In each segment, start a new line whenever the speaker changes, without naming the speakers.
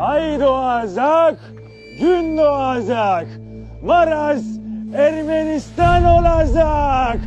Ay doğacak, gün doğacak. Maraz Ermenistan olacak.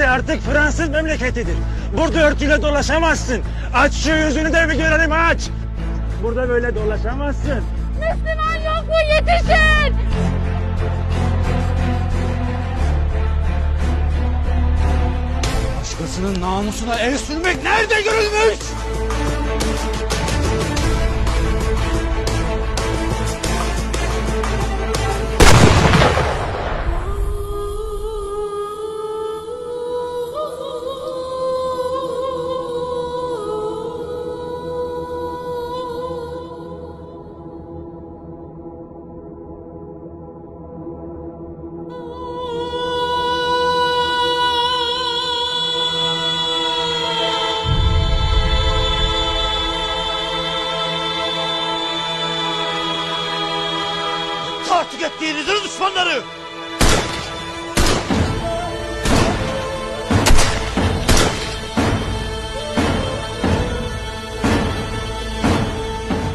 Burası artık Fransız memleketidir. Burada örtüyle dolaşamazsın. Aç şu yüzünü de bir görelim aç. Burada böyle dolaşamazsın.
Müslüman yok mu yetişin.
Başkasının namusuna el sürmek nerede görülmüş?
Artık ettiğinizin düşmanları!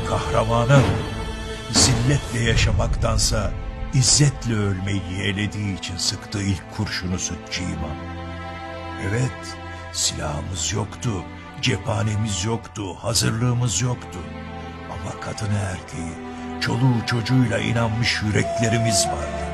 Kahramanın zilletle yaşamaktansa izzetle ölmeyi yeğlediği için sıktığı ilk kurşunu Sütçü'yma. Evet, silahımız yoktu, cephanemiz yoktu, hazırlığımız yoktu. Ama kadını erkeği, çoluğu çocuğuyla inanmış yüreklerimiz vardı.